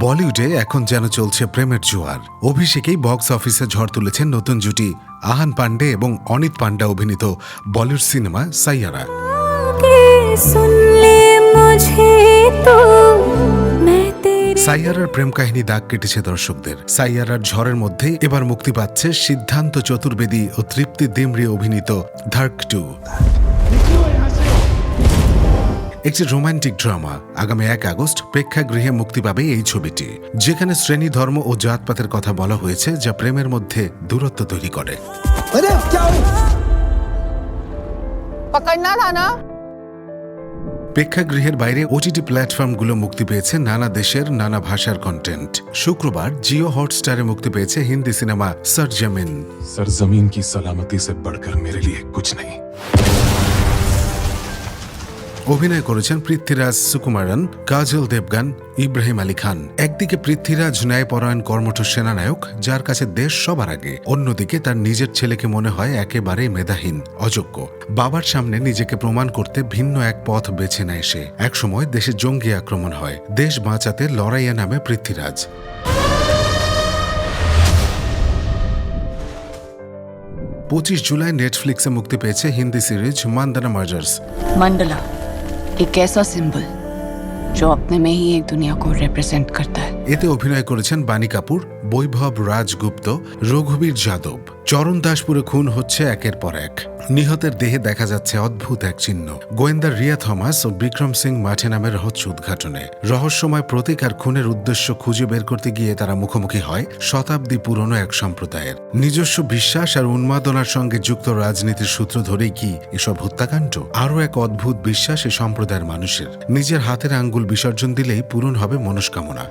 বলিউডে এখন যেন চলছে প্রেমের জোয়ার। অভিষেকেই বক্স অফিসে ঝড় তুলেছেন নতুন জুটি। আহান পান্ডে এবং অনিত পাণ্ডা অভিনীত বলিউড সিনেমা সাইয়ারা। সাইয়ারার প্রেম কাহিনী দাগ কেটেছে দর্শকদের। সাইয়ারার ঝড়ের মধ্যেই এবার মুক্তি পাচ্ছে সিদ্ধান্ত চতুর্বেদী ও তৃপ্তি দিমরি অভিনীত ধার্ক টু। একটি রোমান্টিক ড্রামা। আগামী এক আগস্ট প্রেক্ষাগৃহে মুক্তি পাবে এই ছবিটি যেখানে শ্রেণি ধর্ম ও জাতপাতের কথা বলা হয়েছে যা প্রেমের মধ্যে দূরত্ব তৈরি করে। প্রেক্ষাগৃহের বাইরে ওটিটি প্ল্যাটফর্মগুলো মুক্তি পেয়েছে নানা দেশের নানা ভাষার কন্টেন্ট শুক্রবার জিও হটস্টারে মুক্তি পেয়েছে হিন্দি সিনেমা সরজমিন। সরজমিন কি সালামতি সে বড়কর মেরে লিয়ে কুছ নেই। অভিনয় করেছেন পৃথ্বীরাজ সুকুমারন, কাজল দেবগান, ইব্রাহিম আলী খান। একদিকে পৃথ্বীরাজ ন্যায়পরায়ণ কর্মঠ সেনানায়ক, যার কাছে দেশ সবার আগে। অন্যদিকে তার নিজের ছেলেকে মনে হয় একেবারে মেধাহীন, অযোগ্য। বাবার সামনে নিজেকে প্রমাণ করতে ভিন্ন এক পথ বেছে নেয় সে। একসময় দেশে জঙ্গি আক্রমণ হয়। দেশ বাঁচাতে লড়াইয়া নামে পৃথ্বীরাজ। পঁচিশ জুলাই নেটফ্লিক্সে মুক্তি পেয়েছে হিন্দি সিরিজ মান্দানা মার্জার্স। মান্ডালা। एक ऐसा सिंबल जो अपने में ही एक दुनिया को रिप्रेजेंट करता है এতে অভিনয় করেছেন বাণী কাপুর বৈভব রাজগুপ্ত, রঘুবীর যাদব। চরণ দাসপুরে খুন হচ্ছে একের পর এক। নিহতের দেহে দেখা যাচ্ছে অদ্ভুত এক চিহ্ন। গোয়েন্দা রিয়া থমাস ও বিক্রম সিং মাঠে নামের রহস্য উদ্ঘাটনে। রহস্যময় প্রতীক আর খুনের উদ্দেশ্য খুঁজে বের করতে গিয়ে তারা মুখোমুখি হয় শতাব্দী পুরনো এক সম্প্রদায়ের। নিজস্ব বিশ্বাস আর উন্মাদনার সঙ্গে যুক্ত রাজনীতির সূত্র ধরেই কি এসব হত্যাকাণ্ড? আরও এক অদ্ভুত বিশ্বাস এ সম্প্রদায়ের মানুষের। নিজের হাতের আঙ্গুল বিসর্জন দিলেই পূরণ হবে মনস্কামনা।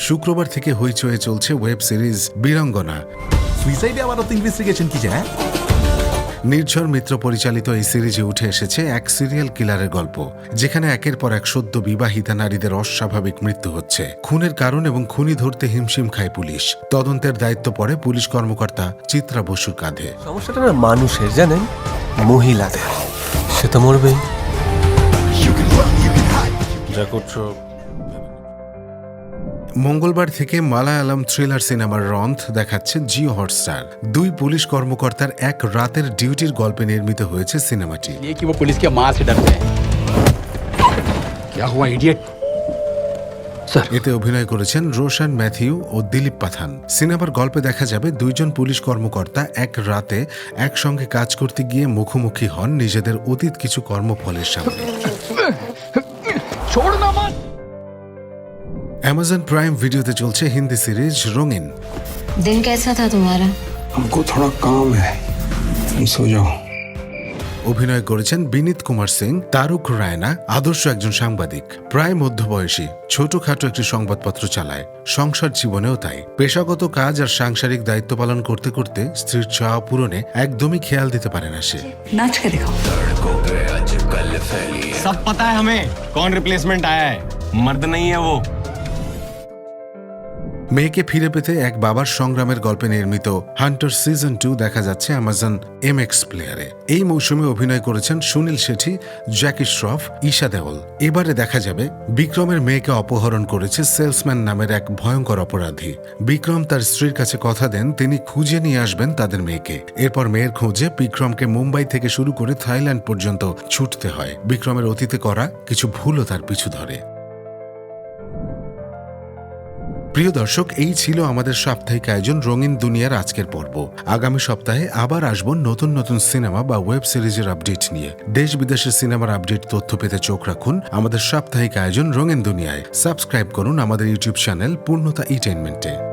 শুক্রবার থেকে হইচয়ে চলছে ওয়েব সিরিজ বীরঙ্গনা। সুইসাইডে আবার তো ইনভেস্টিগেশন কি যায় নির্ঝর মিত্র পরিচালিত এই সিরিজে উঠে এসেছে এক সিরিয়াল কিলারের গল্প যেখানে একের পর এক সদ্য বিবাহিতা নারীদের অস্বাভাবিক মৃত্যু হচ্ছে। খুনের কারণ এবং খুনি ধরতে হিমশিম খায় পুলিশ। তদন্তের দায়িত্ব পড়ে পুলিশ কর্মকর্তা চিত্রা বসুর কাঁধে। সমস্যাটা না মানুষের জানেন? মহিলাদের। সে তো মরবেই। যা করছ মঙ্গলবার থেকে মালায়ালাম থ্রিলার সিনেমার রন্থ দেখাচ্ছে জিও হটস্টার দুই পুলিশ কর্মকর্তার এক রাতের ডিউটির গল্পে নির্মিত হয়েছে সিনেমাটি এতে অভিনয় করেছেন রোশন ম্যাথিউ ও দিলীপ পাথান সিনেমার গল্পে দেখা যাবে দুইজন পুলিশ কর্মকর্তা এক রাতে একসঙ্গে কাজ করতে গিয়ে মুখোমুখি হন নিজেদের অতীত কিছু কর্মফলের সামনে छोड़ना मत অ্যামাজন প্রাইম ভিডিওতে চলছে হিন্দি সিরিজ রঙিন दिन कैसा था तुम्हारा हमको थोड़ा काम है तुम सो जाओ অভিনয় করেছেন বিনীত কুমার সিং তারুক রায়না আদর্শ একজন সাংবাদিক প্রায় মধ্যবয়সী ছোটখাটো একটি সংবাদপত্র চালায় সংসার জীবনেও তাই পেশাগত কাজ আর সাংসারিক দায়িত্ব পালন করতে করতে স্ত্রীর চাওয়া পূরণে একদমই খেয়াল দিতে পারে না সে नाच के दिखाओ सब पता है हमें कौन रिप्लेसमेंट आया है मर्द नहीं है वो মেয়েকে ফিরে পেতে এক বাবার সংগ্রামের গল্পে নির্মিত হান্টার সিজন টু দেখা যাচ্ছে অ্যামাজন এম এক্স প্লেয়ারে এই মৌসুমে অভিনয় করেছেন সুনীল শেঠি, জ্যাকি শ্রফ, ঈশা দেওল। এবারে দেখা যাবে বিক্রমের মেয়েকে অপহরণ করেছে সেলসম্যান নামের এক ভয়ঙ্কর অপরাধী। বিক্রম তার স্ত্রীর কাছে কথা দেন, তিনি খুঁজে নিয়ে আসবেন তাদের মেয়েকে। এরপর মেয়ের খোঁজে বিক্রমকে মুম্বাই থেকে শুরু করে থাইল্যান্ড পর্যন্ত ছুটতে হয়। বিক্রমের অতীতে করা কিছু ভুলও তার পিছু ধরে। প্রিয় দর্শক, এই ছিল আমাদের সাপ্তাহিক আয়োজন রঙিন দুনিয়ার আজকের পর্ব। আগামী সপ্তাহে আবার আসব নতুন নতুন সিনেমা বা ওয়েব সিরিজের আপডেট নিয়ে। দেশ বিদেশের সিনেমার আপডেট তথ্য পেতে চোখ রাখুন আমাদের সাপ্তাহিক আয়োজন রঙিন দুনিয়ায়। সাবস্ক্রাইব করুন আমাদের ইউটিউব চ্যানেল পূর্ণতা ইন্টারটেনমেন্টে